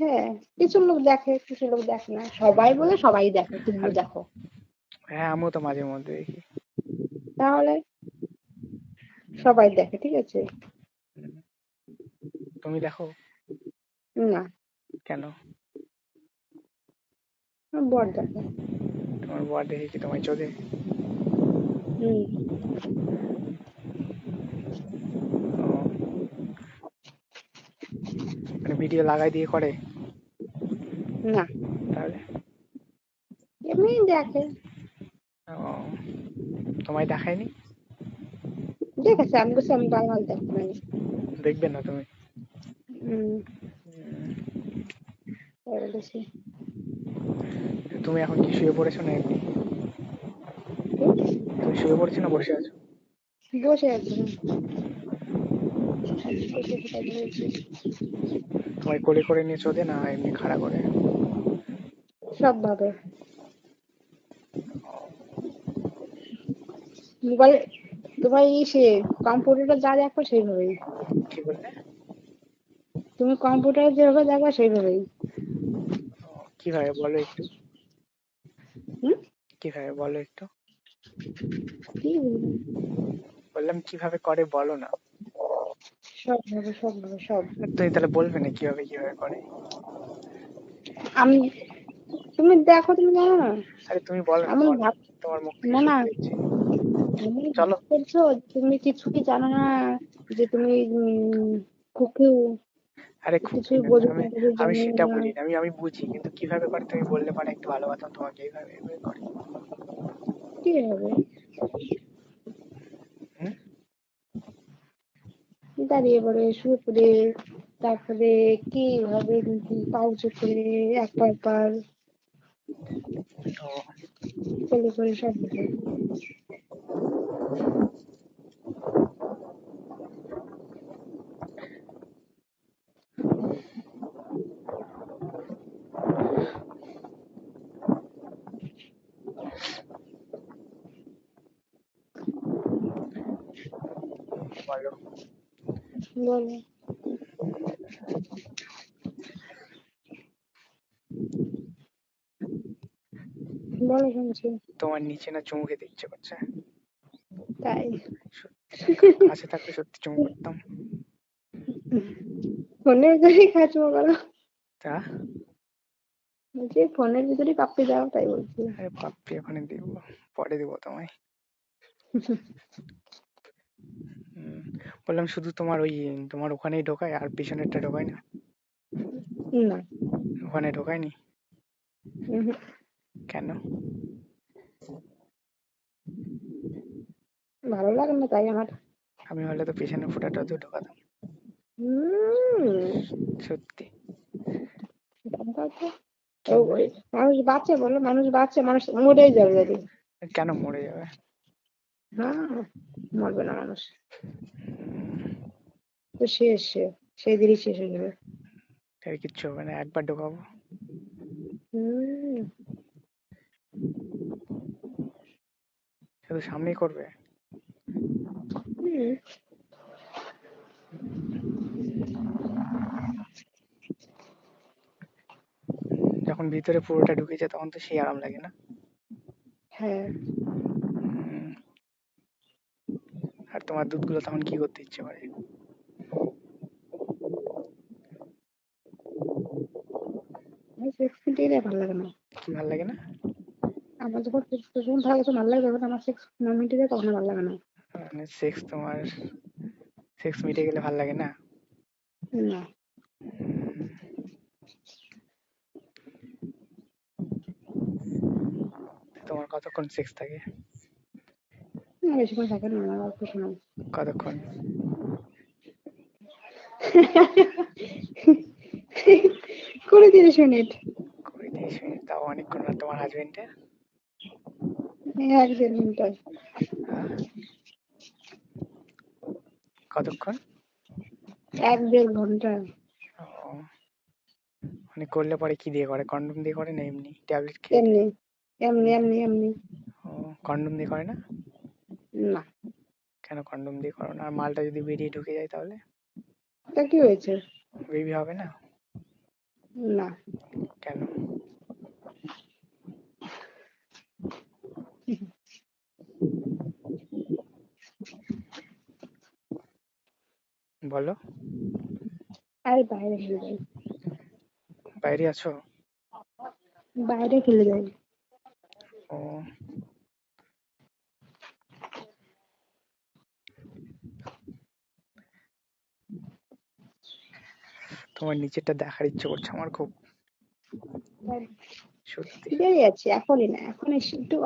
হ্যাঁ কিছু লোক দেখে কিছু লোক দেখে না। সবাই বলে সবাই দেখে তুমি দেখো। হ্যাঁ আমিও তো মাঝে মধ্যে দেখি। তাহলে সবাই দেখে ঠিক আছে? তুমি দেখো? না। কেন? বর দেখে। তোমার বর দেখে কি তোমায় চোদে? হম। ও। মানে ভিডিও লাগাই দিয়ে করে? না তাহলে। এমনি দেখে। ও তোমায় দেখায়নি? দেখেছে আমি বলছি আমি বারবার দেখতে পারি দেখবে না তুমি? তুমি এখন কি শুয়ে পড়েছো না এমনি তুমি শুয়ে পড়েছো না বসে আছো? বসে আছি। তোমায় কোলে করে নিয়ে চোদে না এমনি খাড়া করে? সব ভাবে মোবাইল তোমার ইসে কম্পিউটারটা যা দেখো সেইভাবেই। কি বললে তুমি কম্পিউটার যেভাবে দেখো সেইভাবেই। কীভাবে বলো একটু? কীভাবে বলো একটু? বললাম কীভাবে করে বলো না। সব ভাবে সব ভাবে সব। তুমি তাহলে বলবে না কীভাবে কীভাবে করে? আমি তুমি দেখো তুমি জানো না। আরে তুমি বলো না আমি তোমার- ভাব তোমার মুখ না না। চলো। ভাব করছ তুমি কিছুই জানো না যে তুমি কুকিউ আরে কিছুই বোঝো আমি না আমি সেটা না, আমি আমি বুঝি কিন্তু কীভাবে করে তুমি বললে পারে একটু ভালো কথা তোমাকে এইভাবে করে। কি হবে? দাঁড়িয়ে পড়ে শুয়ে পড়ে তারপরে কি কীভাবে পাউচে করে এক পার পার ও, কোলে করে সব কিছু বলো বলো শুনছি। তোমার নিচে না চুমু খেতে ইচ্ছে করছে? তাই? কাছে থাকলে সত্যি চুমু করতাম। ফোনের ভিতরেই খাচুমো করো তা? যে ফোনের ভিতরেই পাপ্পি দাও তাই বলছি। আরে বাপরে ওখানে দিব পরে দিব তোমায়। বললাম শুধু তোমার ওই তোমার ওখানেই ঢোকায় আর পিছনেরটা ঢোকায় না? না। ওখানে ঢোকায়নি। কেন? ভালো লাগে না তাই আমার। আমি হলে তো পিছনে ফুটাটা তো ঢোকাতাম সত্যি। মানুষ বাঁচে বলো মানুষ বাঁচে মানুষ মরেই যাবে যদি। কেন মরে যাবে? হ্যাঁ মরবে না মানুষ। তো শেষ সেই দিনই শেষ হয়ে যাবে। আর কিচ্ছু হবে না একবার ঢোকাবো। হুম। শুধু সামনেই করবে। যখন ভিতরে পুরোটা ঢুকে যায় তখন তো সেই আরাম লাগে না? হ্যাঁ। আর তোমার দুধগুলো তখন কি করতে ইচ্ছে করে? ভালো লাগে না। কি ভালো লাগে না? আমার যখন যখন ভালো কিছু ভালো লাগে যখন আমার সেক্স না মিটিয়ে তখন আর ভালো লাগে না। মানে সেক্স তোমার সেক্স মিটে গেলে ভালো লাগে না? না। তোমার কতক্ষণ সেক্স থাকে? না, বেশিক্ষণ থাকে না আমার অল্প সময়। কতক্ষণ? কুড়ি তিরিশ মিনিট। কুড়ি তিরিশ মিনিট তাও অনেকক্ষণ তোমার হাজবেন্ডের এক দেড় ঘন্টায় কতক্ষণ? এক দেড় ঘণ্টা। মানে করলে পরে কি দিয়ে করে? কন্ডম দিয়ে করে না এমনি? ট্যাবলেট খেয়ে? এমনি এমনি এমনি এমনি। কন্ডম দিয়ে করে না? না। কেন কন্ডম দিয়ে করো না? আর মালটা যদি বেরিয়ে ঢুকে যায় তাহলে? তা কি হয়েছে? বেবি হবে না? না। কেন? বলো। আর বাইরে ফেলে দেয় বাইরে আছো? বাইরে ফেলে দেয় ও। তোমার নিচেরটা দেখার ইচ্ছে করছে আমার খুব। সত্যি। আছে এখনই না এখন একটু